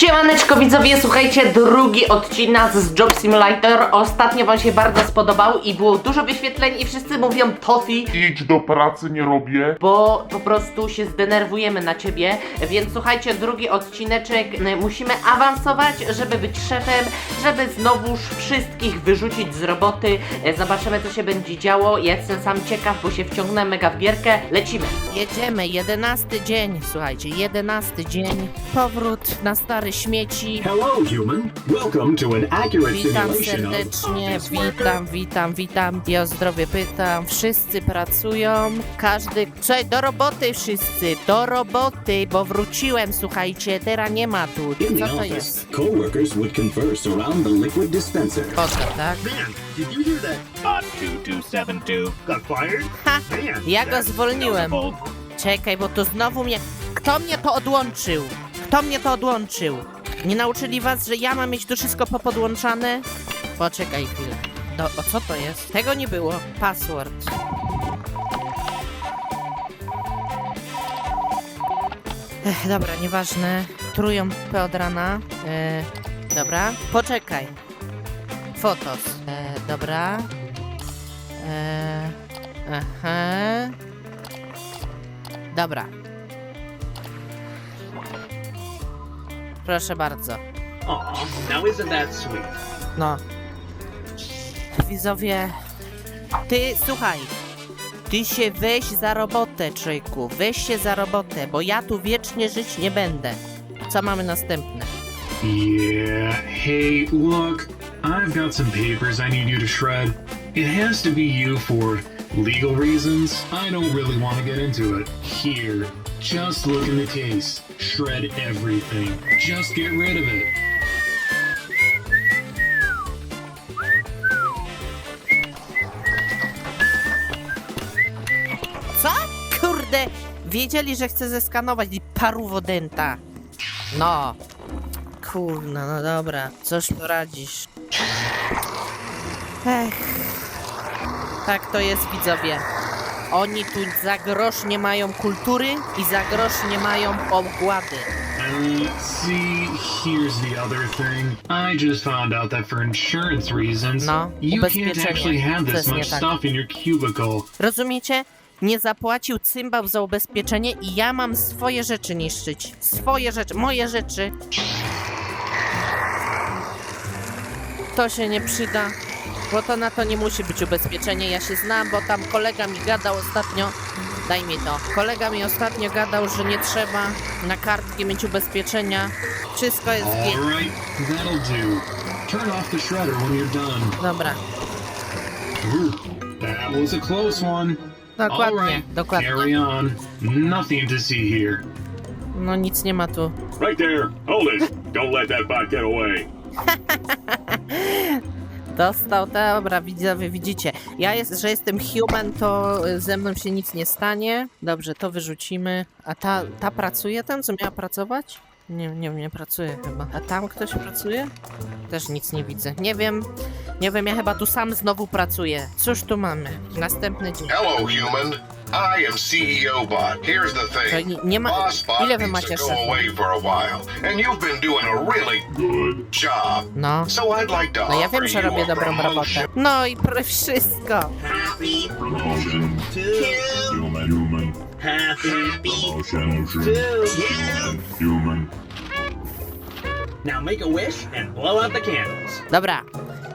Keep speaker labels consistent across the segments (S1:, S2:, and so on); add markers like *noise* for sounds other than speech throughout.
S1: Siemaneczko widzowie, słuchajcie, drugi odcinek z Job Simulator. Ostatnio wam się bardzo spodobał i było dużo wyświetleń i wszyscy mówią Tofi,
S2: Idź do pracy, nie robię.
S1: bo po prostu się zdenerwujemy na ciebie. Więc słuchajcie, drugi odcineczek y, musimy awansować, żeby być szefem, żeby znowuż wszystkich wyrzucić z roboty. Y, Zobaczymy co się będzie działo. Ja jestem sam ciekaw, bo się wciągnę mega w gierkę. Lecimy. Jedziemy, jedenasty dzień, słuchajcie, jedenasty dzień. Powrót na śmieci.
S3: Hello, human. Welcome to an accurate
S1: Witam
S3: simulation of
S1: serdecznie, witam, witam, witam. I o zdrowie pytam. Wszyscy pracują, każdy. Słuchaj, do roboty wszyscy, do roboty, bo wróciłem, słuchajcie, teraz nie ma tu.
S3: In the
S1: Co to
S3: office,
S1: jest?
S3: co-workers would converse around the liquid dispenser.
S1: Foto, tak?
S4: Man, did you hear that? Bot 2272 got fired?
S1: Ha!
S4: Man,
S1: Ja go
S4: that's
S1: zwolniłem.
S4: notable.
S1: Czekaj, bo to znowu mnie. Kto mnie to odłączył? Kto mnie to odłączył? Nie nauczyli was, że ja mam mieć to wszystko popodłączane? Poczekaj chwilę. Do, o co to jest? Tego nie było. Password. Ech, dobra, nieważne. Trują P od rana. E, dobra, poczekaj. Fotos. E, dobra. E, aha. Dobra. Proszę bardzo.
S4: Aw, now isn't that sweet?
S1: No. Widzowie. Ty, słuchaj. Ty się weź za robotę, człowieku. Weź się za robotę, bo ja tu wiecznie żyć nie będę. Co mamy następne?
S5: Yeah, hey, look, I've got some papers I need you to shred. It has to be you for legal reasons. I don't really want to get into it. Here, just look in the case. Shred everything. Just get rid of it.
S1: Co? Kurde! Wiedzieli, że chcę zeskanować i paruwodenta. No. Kurna, no dobra. Coś poradzisz. Ech. Tak to jest, widzowie. Oni tu za grosz nie mają kultury i za grosz nie mają ogłady.
S5: Uh, see, here's the other thing. I just found out that for insurance reasons,
S1: No,
S5: you can't
S1: ubezpieczenie.
S5: actually have
S1: To
S5: this
S1: jest nie
S5: much
S1: tak.
S5: stuff in your cubicle.
S1: Rozumiecie? Nie zapłacił cymbał za ubezpieczenie i ja mam swoje rzeczy niszczyć. Swoje rzeczy, moje rzeczy. To się nie przyda, bo to na to nie musi być ubezpieczenie. Ja się znam, bo tam kolega mi gadał ostatnio. Daj mi to. Kolega mi ostatnio gadał, że nie trzeba na kartki mieć ubezpieczenia. Wszystko jest
S5: done.
S1: Dobra,
S5: Ooh, that was a close one.
S1: dokładnie, dokładnie.
S5: carry on. Nothing to see here.
S1: No nic nie ma tu.
S6: Right there. Hold it. Don't let that bot get away. *laughs*
S1: Dostał, dobra, widzowie, widzicie. Ja jest, że jestem human, to y, ze mną się nic nie stanie. Dobrze, to wyrzucimy. A ta, ta pracuje tam, co miała pracować? Nie, nie, nie pracuje chyba. A tam ktoś pracuje? Też nic nie widzę. Nie wiem, nie wiem, ja chyba tu sam znowu pracuję. Cóż tu mamy? Następny dzień.
S7: Hello, human. I am CEO Bot. Here's the
S1: To
S7: thing.
S1: nie, nie ma...
S7: Boss Bot
S1: Ile wy
S7: needs
S1: macie
S7: to go
S1: szefów?
S7: away for a while, and you've been doing a really good job.
S1: No.
S7: So I'd like to
S1: No ja
S7: offer
S1: wiem, że
S7: you
S1: robię
S7: a
S1: dobrą robotę.
S7: promotion.
S1: No i pr- wszystko.
S6: Promotion. Human. Human.
S4: Happy. Human.
S6: Human.
S4: Now make a wish and blow out the candles.
S1: Dobra.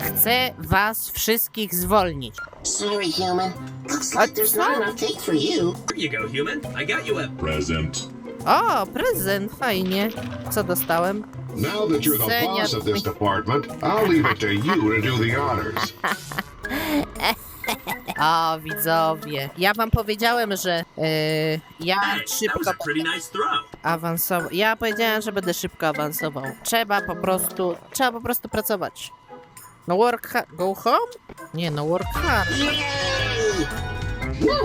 S1: Chcę was wszystkich zwolnić.
S8: Sorry, human. Looks like there's not enough cake for you.
S4: Here you go, human. I got you a
S6: Present.
S1: O, prezent, fajnie. Co dostałem?
S7: Now that you're the
S1: Senior.
S7: boss of this department, I'll leave it to you to do the honors. *laughs*
S1: O, widzowie. Ja wam powiedziałem, że yy, ja szybko awansował. Ja powiedziałem, że będę szybko awansował. Trzeba po prostu, trzeba po prostu pracować. No work hard. Go home? Nie, no work hard.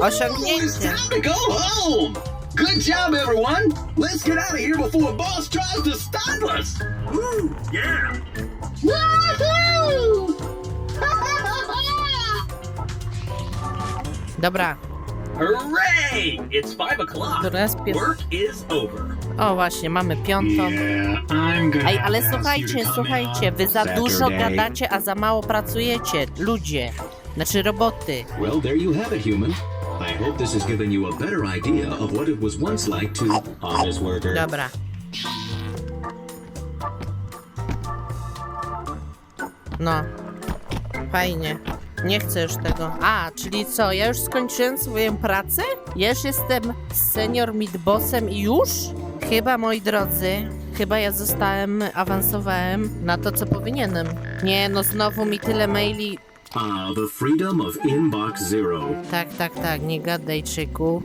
S1: Osiągnięcie.
S4: to go home. Good job, everyone. Let's get out of here before boss tries to stop us. Woo, yeah.
S8: Woohoo! *laughs* *laughs*
S1: Dobra.
S4: Hooray! It's five o'clock.
S1: Jest pier...
S4: Work is over.
S1: O właśnie, mamy piątą.
S5: Yeah,
S1: Ej, ale słuchajcie, słuchajcie, wy za dużo gadacie, a za mało pracujecie. Ludzie. Znaczy roboty.
S3: Well, there you have it, human. I hope this has given you a better idea of what it was once like to honest worker.
S1: Dobra. No. Fajnie. Nie chcę już tego. A, czyli co? Ja już skończyłem swoją pracę? Ja już jestem senior midbossem i już? Chyba, moi drodzy, chyba ja zostałem, awansowałem na to, co powinienem. Nie, no znowu mi tyle maili.
S3: Ah, the freedom of Inbox Zero.
S1: Tak, tak, tak, nie gadaj, czyku.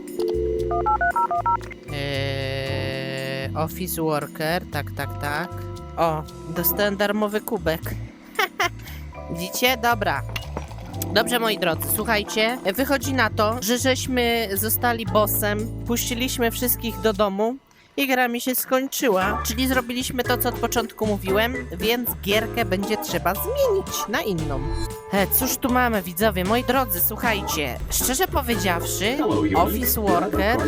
S1: Eee, office worker, tak, tak, tak. O, dostałem darmowy kubek. *laughs* Widzicie? Dobra. Dobrze, moi drodzy, słuchajcie. Wychodzi na to, że żeśmy zostali bossem, puściliśmy wszystkich do domu i gra mi się skończyła. Czyli zrobiliśmy to, co od początku mówiłem, więc gierkę będzie trzeba zmienić na inną. E, cóż tu mamy, widzowie? Moi drodzy, słuchajcie, szczerze powiedziawszy. Office Worker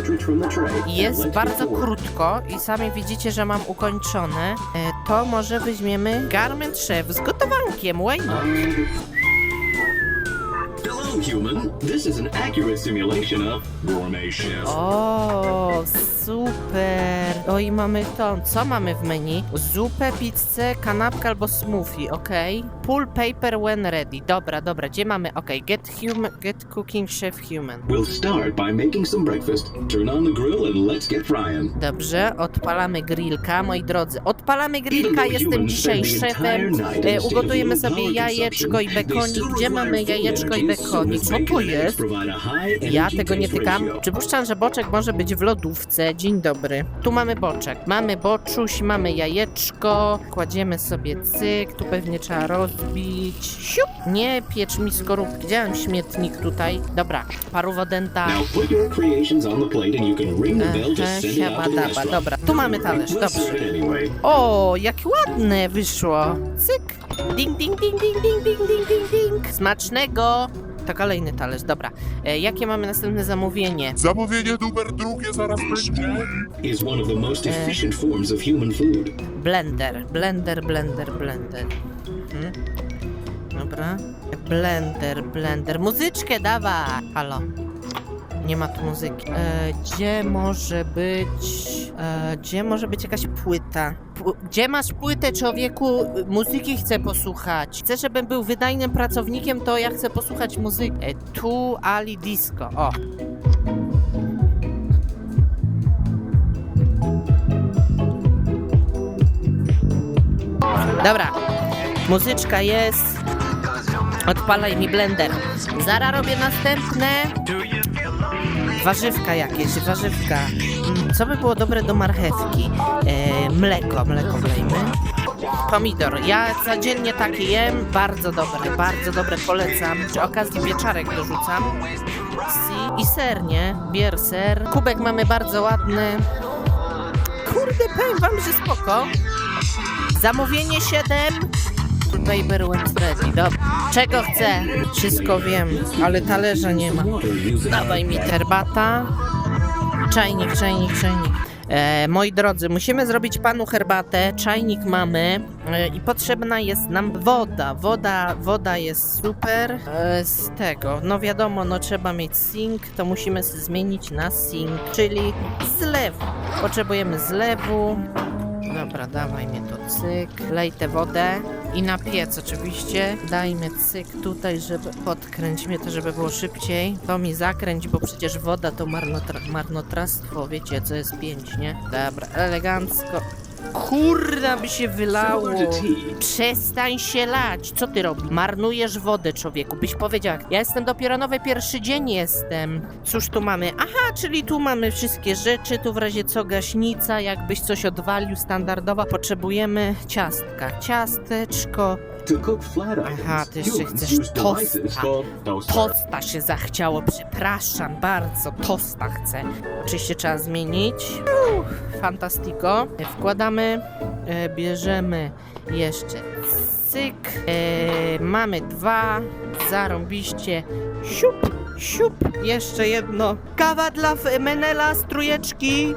S1: jest bardzo krótko i sami widzicie, że mam ukończone. E, to może weźmiemy Garment Chef z gotowankiem, why not?
S3: Human. This is an accurate simulation of gourmet chef.
S1: O, super! Oj, mamy to. Co mamy w menu? Zupę, pizzę, kanapkę albo smoothie, okej. Pull paper when ready. Dobra, dobra, gdzie mamy? Okej, get human, get cooking chef human.
S3: We'll start by making some breakfast, turn on the grill, and let's get frying.
S1: Dobrze, odpalamy grillka, moi drodzy. Odpalamy grillka, jestem dzisiaj szefem. E, ugotujemy sobie jajeczko i bekonik. Gdzie mamy jajeczko i bekonik? Co to jest? Ja tego nie tykam. Przypuszczam, że boczek może być w lodówce. Dzień dobry. Tu mamy boczek. Mamy boczuś, mamy jajeczko. Kładziemy sobie cyk. Tu pewnie trzeba rozbić. Siup! Nie piecz mi skorupki. Gdzie mam śmietnik tutaj? Dobra, parowodenta.
S3: Restaurant.
S1: Dobra, tu mamy talerz, dobrze. O, jakie ładne wyszło. Cyk. Ding, ding, ding, ding, ding, ding, ding, ding, ding. Smacznego. To kolejny talerz, dobra. E, jakie mamy następne zamówienie?
S2: Zamówienie numer drugie zaraz będzie.
S3: Is one of the most
S1: Uh.
S3: efficient forms of human food.
S1: Blender, blender, blender, blender. Mhm. Dobra. Blender, blender. Muzyczkę dawa! Halo. Nie ma tu muzyki. E, gdzie może być... E, gdzie może być jakaś płyta? Gdzie masz płytę, człowieku? Muzyki chcę posłuchać. Chcę, żebym był wydajnym pracownikiem, to ja chcę posłuchać muzyki. E, tu Ali Disco. O. Dobra. Muzyczka jest. Odpalaj mi blender. Zara robię następne. Warzywka jakieś, warzywka. Co by było dobre do marchewki? E, mleko, mleko wlejmy. Pomidor. Ja codziennie takie jem. Bardzo dobre, bardzo dobre polecam. Przy okazji wieczarek dorzucam. I ser, nie? Bier ser. Kubek mamy bardzo ładny. Kurde, powiem wam, że spoko. Zamówienie 7. Paper went ready. Dobra. Czego chcę? Wszystko wiem, ale talerza nie ma. Dawaj mi herbata. Czajnik, czajnik, czajnik. E, moi drodzy, musimy zrobić panu herbatę. Czajnik mamy e, i potrzebna jest nam woda. Woda, woda jest super. E, z tego, no wiadomo, no trzeba mieć sink, to musimy zmienić na sink, czyli zlew. Potrzebujemy zlewu. Dobra, dawaj mnie to cyk. Lej tę wodę i na piec oczywiście. Dajmy cyk tutaj, żeby podkręć mnie to, żeby było szybciej. To mi zakręć, bo przecież woda to marnotra marnotrawstwo. Wiecie, co jest pięć, nie? Dobra, elegancko. Kurna by się wylało. Przestań się lać. Co ty robisz? Marnujesz wodę, człowieku. Byś powiedział, jak ja jestem dopiero nowy pierwszy dzień jestem. Cóż tu mamy? Aha, czyli tu mamy wszystkie rzeczy. Tu w razie co gaśnica, jakbyś coś odwalił standardowo. Potrzebujemy ciastka. Ciasteczko. Aha, ty jeszcze chcesz tosta. Tosta się zachciało, przepraszam bardzo. Tosta chcę. Oczywiście trzeba zmienić. Uff, fantastiko. Wkładamy, e, bierzemy jeszcze cyk. E, mamy dwa, zarąbiście, siup. Siup, jeszcze jedno. Kawa dla Menela, strujeczki.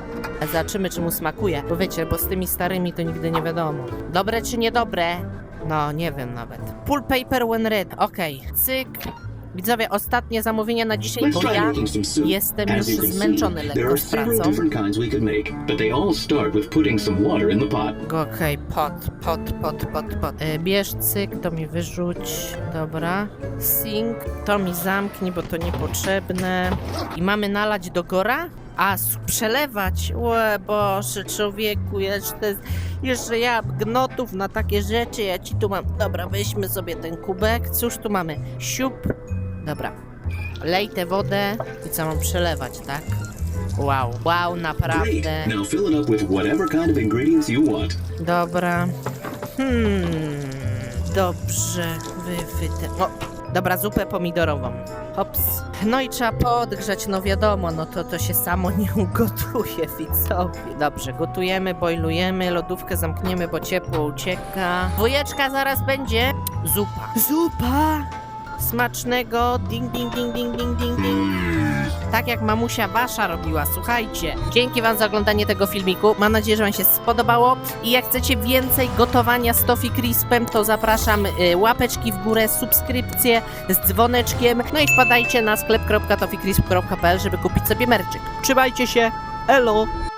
S1: Zobaczymy, czy mu smakuje. Bo wiecie, bo z tymi starymi to nigdy nie wiadomo. Dobre czy niedobre? No, nie wiem nawet. Pull paper when red. Okej, cyk. Widzowie, ostatnie zamówienie na dzisiaj, bo ja jestem już zmęczony lekko z pracą.
S3: in the pot.
S1: Okej, pot, pot, pot, pot, pot. E, bierz cyk, to mi wyrzuć. Dobra. Sink, to mi zamknij, bo to niepotrzebne. I mamy nalać do gora? A, przelewać. Łe, Boże, człowieku, jeszcze, jeszcze ja gnotów na takie rzeczy, ja ci tu mam. Dobra, weźmy sobie ten kubek. Cóż tu mamy? Siup. Dobra. Lej tę wodę i co mam przelewać, tak? Wow, wow, naprawdę.
S3: Now fill it up with whatever kind of ingredients you want.
S1: Dobra. Hmm. Dobrze. Wy, wy te... O, dobra, zupę pomidorową. Hops. No i trzeba podgrzać, no wiadomo, no to to się samo *laughs* nie ugotuje, widzowie. Dobrze, gotujemy, boilujemy, lodówkę zamkniemy, bo ciepło ucieka. Dwójeczka zaraz będzie. Zupa. Zupa! Smacznego. Ding, ding, ding, ding, ding, ding, ding. Tak jak mamusia wasza robiła, słuchajcie. Dzięki wam za oglądanie tego filmiku. Mam nadzieję, że wam się spodobało. I jak chcecie więcej gotowania z Toffee Crispem, to zapraszam y, łapeczki w górę, subskrypcje z dzwoneczkiem. No i wpadajcie na sklep.toffeecrisp.pl, żeby kupić sobie merczyk. Trzymajcie się. Elo!